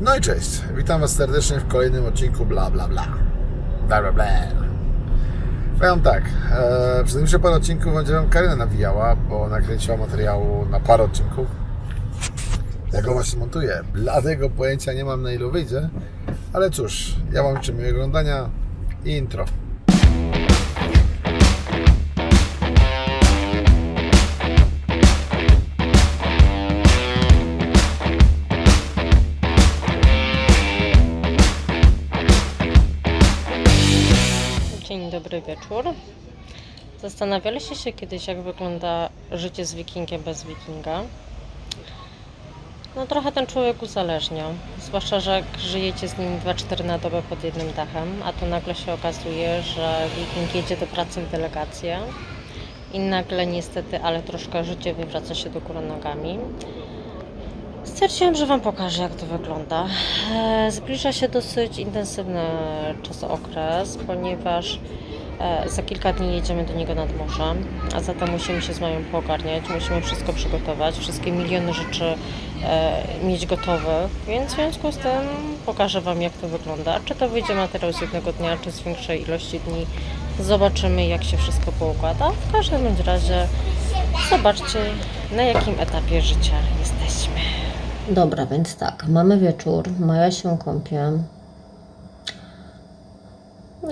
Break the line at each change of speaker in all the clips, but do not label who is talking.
No i cześć. Witam Was serdecznie w kolejnym odcinku bla bla bla. Bla bla bla. Powiem tak, e, tym się parę odcinków będzie Wam Karyna nawijała, bo nakręciła materiału na parę odcinków. Ja go właśnie montuję. Bladego pojęcia nie mam na ilu wyjdzie, ale cóż, ja Wam życzę miłego oglądania i intro.
Dzień dobry wieczór. Zastanawialiście się kiedyś, jak wygląda życie z wikingiem bez wikinga? No trochę ten człowiek uzależnia. Zwłaszcza, że jak żyjecie z nim 2-4 na dobę pod jednym dachem, a to nagle się okazuje, że wiking jedzie do pracy w delegację i nagle niestety, ale troszkę życie wywraca się do góry nogami. Stwierdziłam, że Wam pokażę, jak to wygląda. E, Zbliża się dosyć intensywny czasokres, ponieważ e, za kilka dni jedziemy do niego nad morze, a zatem musimy się z Mają poogarniać, musimy wszystko przygotować, wszystkie miliony rzeczy e, mieć gotowych, więc w związku z tym pokażę Wam, jak to wygląda. Czy to wyjdzie materiał z jednego dnia, czy z większej ilości dni. Zobaczymy, jak się wszystko poukłada. W każdym razie zobaczcie, na jakim etapie życia jesteśmy. Dobra, więc tak, mamy wieczór, Maja się kąpie.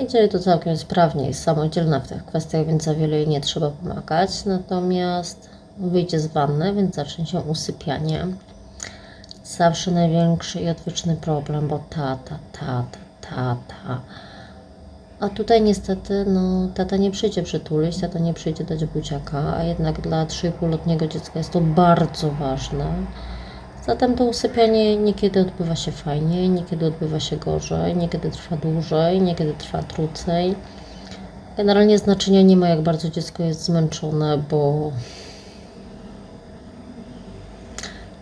Idzie to całkiem sprawnie, jest samodzielna w tych kwestiach, więc za wiele jej nie trzeba pomagać. Natomiast wyjdzie z wanny, więc zacznie się usypianie. Zawsze największy i odwieczny problem, bo tata, tata, tata. A tutaj niestety, no, tata nie przyjdzie przytulić, tata nie przyjdzie dać buciaka, a jednak dla 3,5-letniego dziecka jest to bardzo ważne. Zatem to usypianie niekiedy odbywa się fajnie, niekiedy odbywa się gorzej, niekiedy trwa dłużej, niekiedy trwa krócej. Generalnie znaczenia nie ma, jak bardzo dziecko jest zmęczone, bo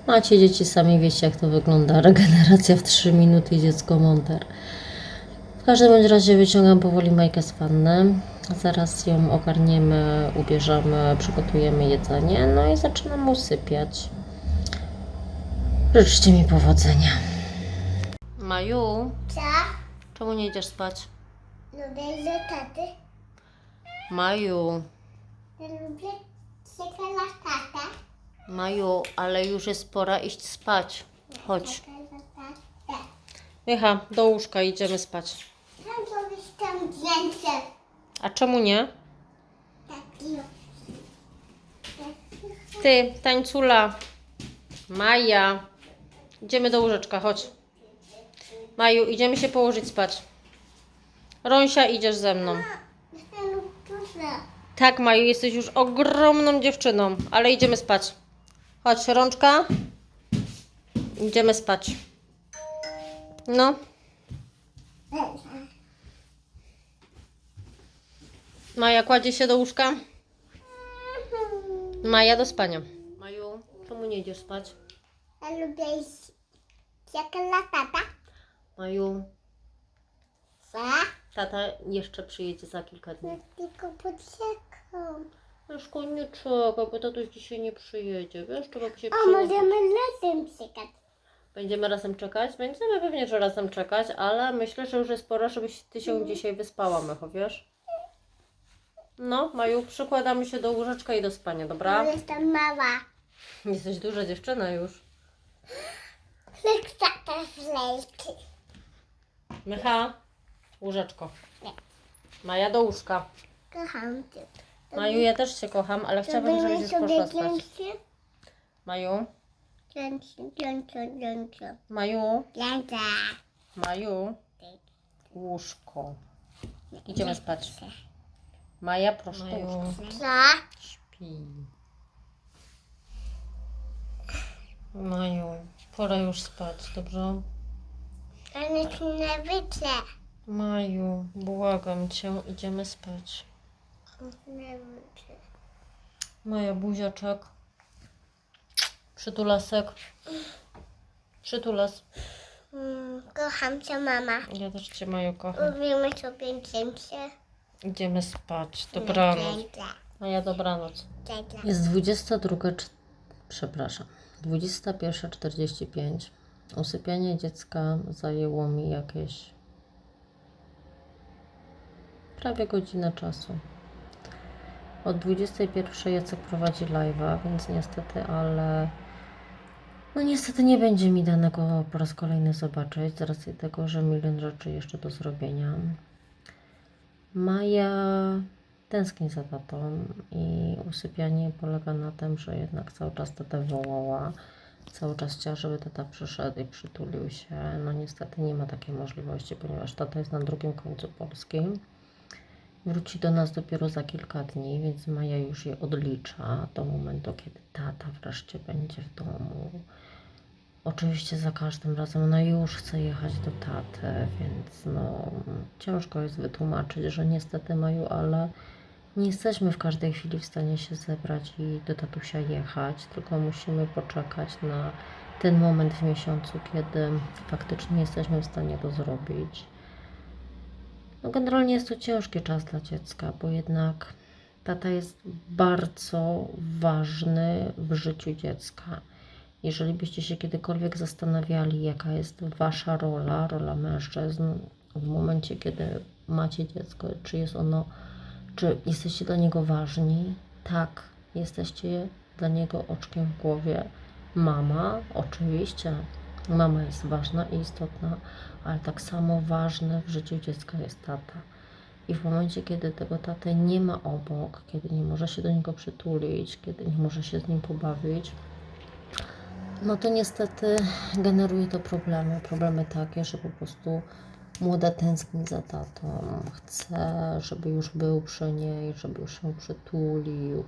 macie dzieci, sami wiecie, jak to wygląda. Regeneracja w 3 minuty i dziecko monter. W każdym bądź razie wyciągam powoli Majkę z wanny. Zaraz ją ogarniemy, ubierzemy, przygotujemy jedzenie, no i zaczynamy usypiać. Życzcie mi powodzenia. Maju,
Co?
czemu nie idziesz spać?
Lubię taty.
Maju,
Lubię czekoladkę.
Maju, ale już jest pora iść spać. Chodź.
Czekoladę.
Micha, do łóżka idziemy spać.
Tam powiesz tam zdjęcie.
A czemu nie?
Taki.
Ty, tańcula. Maja. Idziemy do łóżeczka, chodź. Maju, idziemy się położyć spać. Rąsia, idziesz ze mną. Tak, Maju, jesteś już ogromną dziewczyną, ale idziemy spać. Chodź, rączka. Idziemy spać. No, Maja kładzie się do łóżka. Maja do spania. Maju, czemu nie idziesz spać?
Ja lubię czekoladę.
Maju,
Co?
tata jeszcze przyjedzie za kilka dni.
Tylko poczekam.
Wiesz, nie bo tatuś dzisiaj nie przyjedzie. Wiesz, trzeba się
A
przyłożyć.
możemy razem czekać.
Będziemy razem czekać? Będziemy pewnie, że razem czekać, ale myślę, że już jest pora, żebyś ty się dzisiaj wyspała, Mycho, wiesz? No, Maju, przykładamy się do łóżeczka i do spania, dobra?
Bo Jestem mała.
Jesteś duża dziewczyna już.
Chcę też lejki.
Mycha, łóżeczko.
Nie.
Maja do łóżka.
Kocham cię.
Maju, ja też Cię kocham, ale chciałabym, żebyś już poszła spać.
zdjęcie?
Maju,
Zdjęcie, zdjęcie, zdjęcie.
Maju,
Zdjęcie.
Maju, łóżko. Idziemy spać. Maja, proszę do łóżka.
Co?
Śpi. Maju, pora już spać, dobrze?
Ale nie widzę.
Maju, błagam cię, idziemy spać.
Nie widzę.
Maja, buziaczek. Przytulasek. Przytulas.
Mm, kocham cię, mama.
Ja też cię, Maju, kocham.
Robimy sobie zdjęcie.
Idziemy spać. Dobranoc.
Zdjęcie.
Maja, dobranoc.
Zdjęcie.
Jest 22, cz- przepraszam, 21.45. Usypianie dziecka zajęło mi jakieś prawie godzinę czasu. Od 21 Jacek prowadzi live'a, więc niestety, ale no niestety nie będzie mi danego po raz kolejny zobaczyć, z racji tego, że milion rzeczy jeszcze do zrobienia. Maja tęskni za tatą i usypianie polega na tym, że jednak cały czas tatę wołała. Cały czas chciała, żeby tata przyszedł i przytulił się. No niestety nie ma takiej możliwości, ponieważ tata jest na drugim końcu Polski. Wróci do nas dopiero za kilka dni, więc Maja już je odlicza do momentu, kiedy tata wreszcie będzie w domu. Oczywiście za każdym razem ona już chce jechać do taty, więc no ciężko jest wytłumaczyć, że niestety Maju, ale nie jesteśmy w każdej chwili w stanie się zebrać i do tatusia jechać, tylko musimy poczekać na ten moment w miesiącu, kiedy faktycznie jesteśmy w stanie to zrobić. No generalnie jest to ciężki czas dla dziecka, bo jednak tata jest bardzo ważny w życiu dziecka. Jeżeli byście się kiedykolwiek zastanawiali, jaka jest wasza rola, rola mężczyzn w momencie, kiedy macie dziecko, czy jest ono, czy jesteście dla niego ważni, tak, jesteście dla niego oczkiem w głowie. Mama, oczywiście, mama jest ważna i istotna, ale tak samo ważny w życiu dziecka jest tata. I w momencie, kiedy tego taty nie ma obok, kiedy nie może się do niego przytulić, kiedy nie może się z nim pobawić, no to niestety generuje to problemy. Problemy takie, że po prostu młoda tęskni za tatą, chce, żeby już był przy niej, żeby już się przytulił.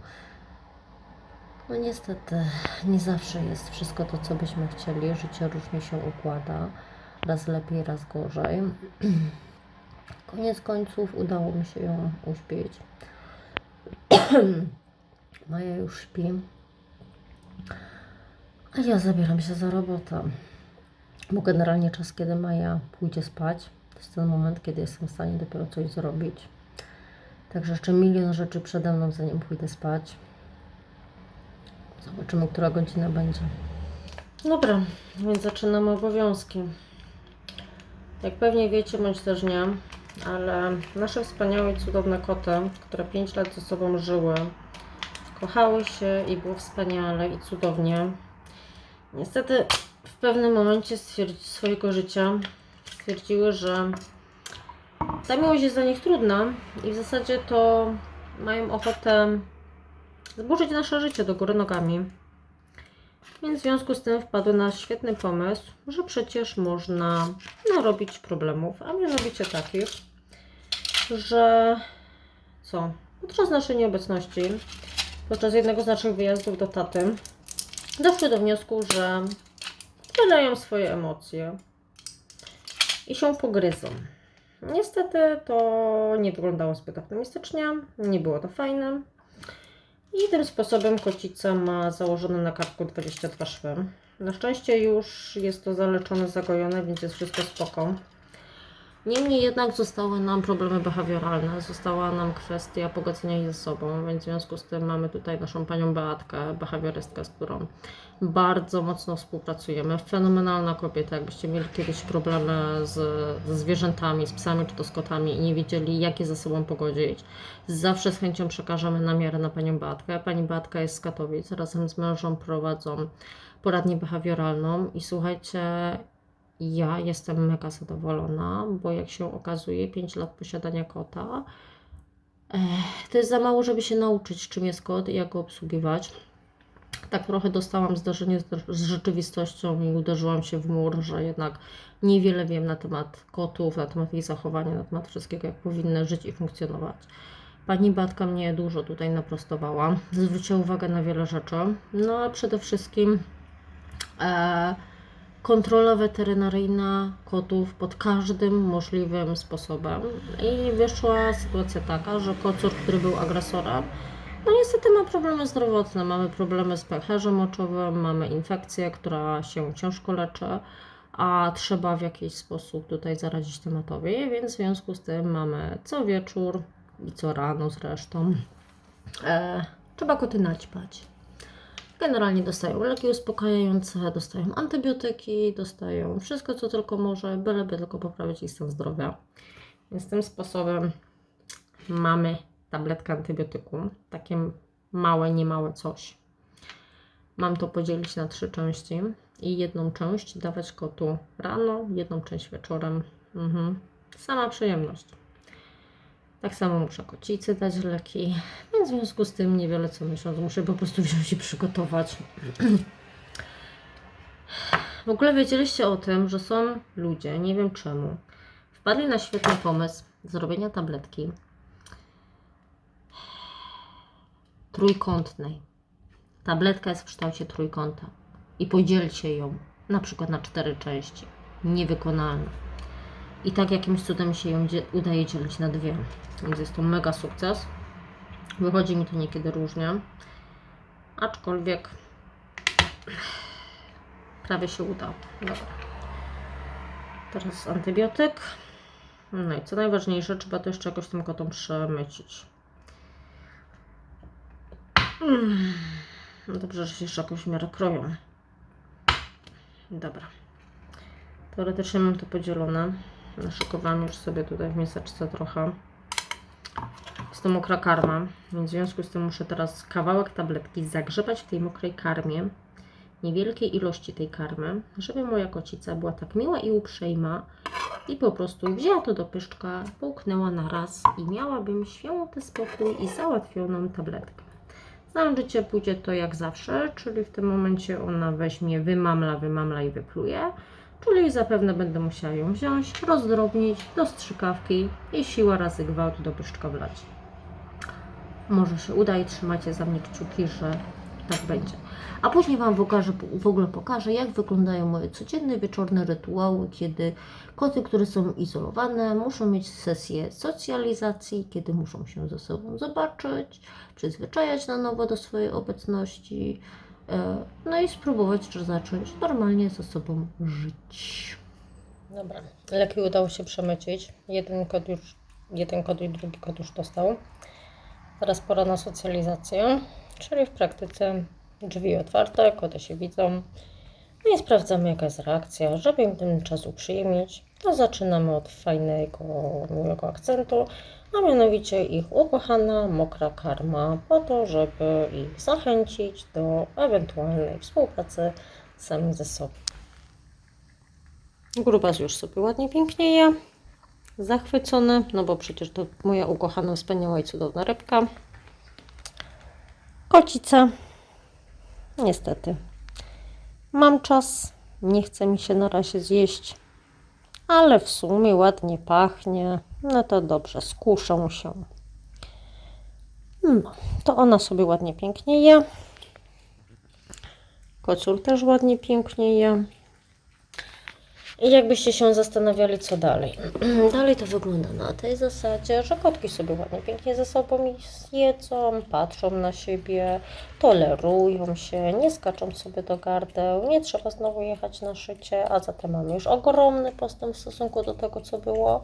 No niestety, nie zawsze jest wszystko to, co byśmy chcieli. Życie różnie się układa, raz lepiej, raz gorzej. Koniec końców udało mi się ją uśpić. Maja już śpi. A ja zabieram się za robotę. Bo generalnie czas, kiedy Maja pójdzie spać, to jest ten moment, kiedy jestem w stanie dopiero coś zrobić. Także jeszcze milion rzeczy przede mną, zanim pójdę spać. Zobaczymy, która godzina będzie. Dobra, więc zaczynamy obowiązki. Jak pewnie wiecie, bądź też nie, ale nasze wspaniałe i cudowne koty, które 5 lat ze sobą żyły, kochały się i było wspaniale i cudownie. Niestety w pewnym momencie swojego życia stwierdziły, że ta miłość jest dla nich trudna i w zasadzie to mają ochotę zburzyć nasze życie do góry nogami. Więc w związku z tym wpadły na świetny pomysł, że przecież można narobić problemów, a mianowicie takich, że co? Podczas naszej nieobecności, podczas jednego z naszych wyjazdów do taty, doszły do wniosku, że wydają swoje emocje i się pogryzą. Niestety to nie wyglądało zbyt optymistycznie, nie było to fajne. I tym sposobem kocica ma założone na kartku 22 szwy. Na szczęście już jest to zaleczone, zagojone, więc jest wszystko spoko. Niemniej jednak zostały nam problemy behawioralne, została nam kwestia pogodzenia jej ze sobą, więc w związku z tym mamy tutaj naszą panią Beatkę, behawiorystkę, z którą bardzo mocno współpracujemy. Fenomenalna kobieta, jakbyście mieli kiedyś problemy z, ze zwierzętami, z psami czy to z kotami i nie wiedzieli, jak je ze sobą pogodzić, zawsze z chęcią przekażemy namiary na panią Beatkę. Pani Beatka jest z Katowic, razem z mężem prowadzą poradnię behawioralną i słuchajcie, ja jestem mega zadowolona, bo jak się okazuje, 5 lat posiadania kota eh, to jest za mało, żeby się nauczyć, czym jest kot i jak go obsługiwać. Tak trochę dostałam zdarzenie z, rzeczywistością i uderzyłam się w mur, że jednak niewiele wiem na temat kotów, na temat ich zachowania, na temat wszystkiego, jak powinny żyć i funkcjonować. Pani Batka mnie dużo tutaj naprostowała, zwróciła uwagę na wiele rzeczy, no a przede wszystkim e, kontrola weterynaryjna kotów pod każdym możliwym sposobem. I wyszła sytuacja taka, że kocur, który był agresorem, no niestety ma problemy zdrowotne. Mamy problemy z pęcherzem moczowym, mamy infekcję, która się ciężko leczy, a trzeba w jakiś sposób tutaj zaradzić tematowi, więc w związku z tym mamy co wieczór i co rano zresztą. E, trzeba koty naćpać. Generalnie dostają leki uspokajające, dostają antybiotyki, dostają wszystko, co tylko może, byleby tylko poprawić ich stan zdrowia. Więc tym sposobem mamy tabletkę antybiotyku, takie małe, niemałe coś. Mam to podzielić na trzy części i jedną część dawać kotu rano, jedną część wieczorem. Mhm. Sama przyjemność. Tak samo muszę kocicy dać leki, więc w związku z tym niewiele co miesiąc muszę po prostu wziąć i przygotować. W ogóle wiedzieliście o tym, że są ludzie, nie wiem czemu, wpadli na świetny pomysł zrobienia tabletki trójkątnej. Tabletka jest w kształcie trójkąta i podzielcie ją na przykład na cztery części. Niewykonalne. I tak jakimś cudem się ją udaje dzielić na dwie. Więc jest to mega sukces. Wychodzi mi to niekiedy różnie. Aczkolwiek prawie się udało. Dobra. Teraz antybiotyk. No i co najważniejsze, trzeba to jeszcze jakoś tym kotom przemycić. Mm. Dobrze, że się jeszcze jakoś w miarę kroją. Dobra. Teoretycznie mam to podzielone. Naszykowałam już sobie tutaj w miseczce trochę. Jest to mokra karma, więc w związku z tym muszę teraz kawałek tabletki zagrzebać w tej mokrej karmie, niewielkiej ilości tej karmy, żeby moja kocica była tak miła i uprzejma i po prostu wzięła to do pyszczka, połknęła na raz i miałabym święty spokój i załatwioną tabletkę. Znam pójdzie to jak zawsze, czyli w tym momencie ona weźmie, wymamla, wymamla i wypluje, czyli zapewne będę musiała ją wziąć, rozdrobnić do strzykawki i siła razy gwałt do pyszczka wlać. Może się uda i trzymacie za mnie kciuki, że tak będzie. A później Wam pokażę, w ogóle pokażę, jak wyglądają moje codzienne wieczorne rytuały, kiedy koty, które są izolowane, muszą mieć sesję socjalizacji, kiedy muszą się ze sobą zobaczyć, przyzwyczajać na nowo do swojej obecności, no i spróbować czy zacząć normalnie ze sobą żyć. Dobra, leki udało się przemycić. Jeden kod już, jeden kod i drugi kod już dostał. Teraz pora na socjalizację, czyli w praktyce drzwi otwarte, koty się widzą. No i sprawdzamy jaka jest reakcja, żeby im ten czas uprzyjemnić. To zaczynamy od fajnego, miłego akcentu, a mianowicie ich ukochana, mokra karma, po to, żeby ich zachęcić do ewentualnej współpracy sami ze sobą. Grubas już sobie ładnie pięknieje, zachwycony, no bo przecież to moja ukochana, wspaniała i cudowna rybka. Kocica, niestety. Mam czas, nie chce mi się na razie zjeść, ale w sumie ładnie pachnie. No to dobrze, skuszą się. No, to ona sobie ładnie pięknie je. Kocur też ładnie pięknie je. I jakbyście się zastanawiali, co dalej. dalej to wygląda na tej zasadzie, że kotki sobie ładnie, pięknie ze sobą jedzą, patrzą na siebie, tolerują się, nie skaczą sobie do gardeł, nie trzeba znowu jechać na szycie, a zatem mamy już ogromny postęp w stosunku do tego, co było.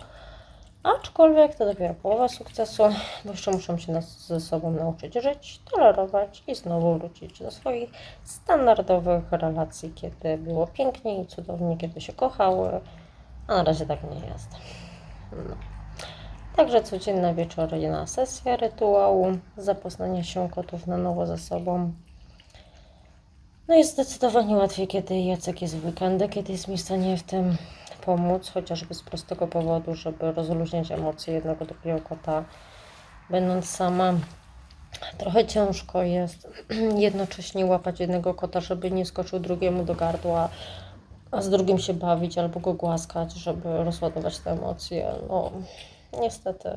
Aczkolwiek to dopiero połowa sukcesu, bo jeszcze muszą się nas ze sobą nauczyć żyć, tolerować i znowu wrócić do swoich standardowych relacji, kiedy było pięknie i cudownie, kiedy się kochały, a na razie tak nie jest. No. Także codzienna wieczorna sesja rytuału, zapoznania się kotów na nowo ze sobą. No jest zdecydowanie łatwiej, kiedy Jacek jest w weekendy, kiedy jest mi w stanie w tym pomóc, chociażby z prostego powodu, żeby rozluźniać emocje jednego drugiego kota, będąc sama. Trochę ciężko jest jednocześnie łapać jednego kota, żeby nie skoczył drugiemu do gardła, a z drugim się bawić albo go głaskać, żeby rozładować te emocje. No, niestety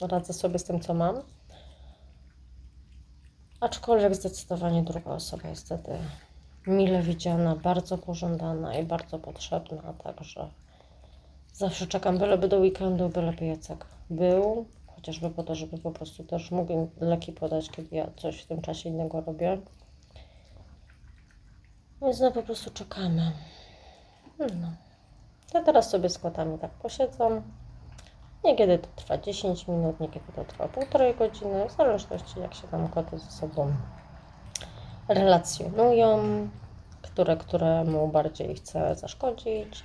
radzę sobie z tym, co mam. Aczkolwiek zdecydowanie druga osoba jest wtedy mile widziana, bardzo pożądana i bardzo potrzebna, także zawsze czekam, byleby do weekendu, byleby Jacek był, chociażby po to, żeby po prostu też mógł leki podać, kiedy ja coś w tym czasie innego robię. Więc no po prostu czekamy. No. To teraz sobie z kotami tak posiedzą. Niekiedy to trwa 10 minut, niekiedy to trwa półtorej godziny, w zależności jak się tam koty ze sobą relacjonują, które, któremu bardziej chce zaszkodzić,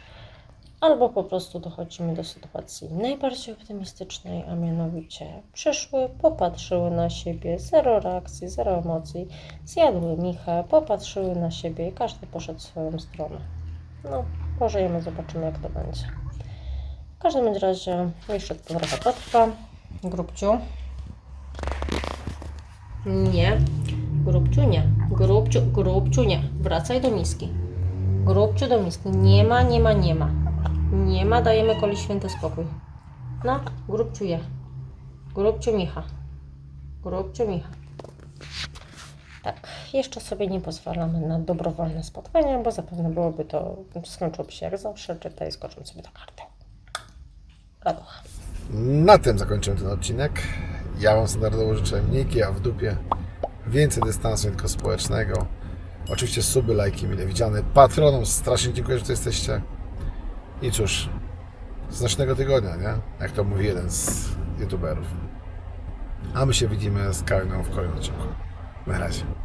albo po prostu dochodzimy do sytuacji najbardziej optymistycznej, a mianowicie przyszły, popatrzyły na siebie, zero reakcji, zero emocji, zjadły michę, popatrzyły na siebie i każdy poszedł w swoją stronę. No, pożyjemy, zobaczymy jak to będzie. W każdym razie jeszcze trochę potrwa. Grubciu. Nie. Grubciu nie. Grubciu. Wracaj do miski. Grubciu do miski. Nie ma, nie ma, nie ma. Nie ma, dajemy koli święty spokój. No, grubciu je. Grubciu Micha. Grubciu Micha. Tak, jeszcze sobie nie pozwalamy na dobrowolne spotkania, bo zapewne byłoby to, skończyłoby się jak zawsze, czytaj, skoczą sobie do karty. Radocha.
Na tym zakończymy ten odcinek. Ja Wam standardowo życzę mniej a w dupie. Więcej dystansu tylko społecznego. Oczywiście suby, lajki mile widziane. Patronom strasznie dziękuję, że tu jesteście. I cóż, znacznego tygodnia, nie? Jak to mówi jeden z youtuberów. A my się widzimy z Kajną w kolejnym odcinku. Na razie.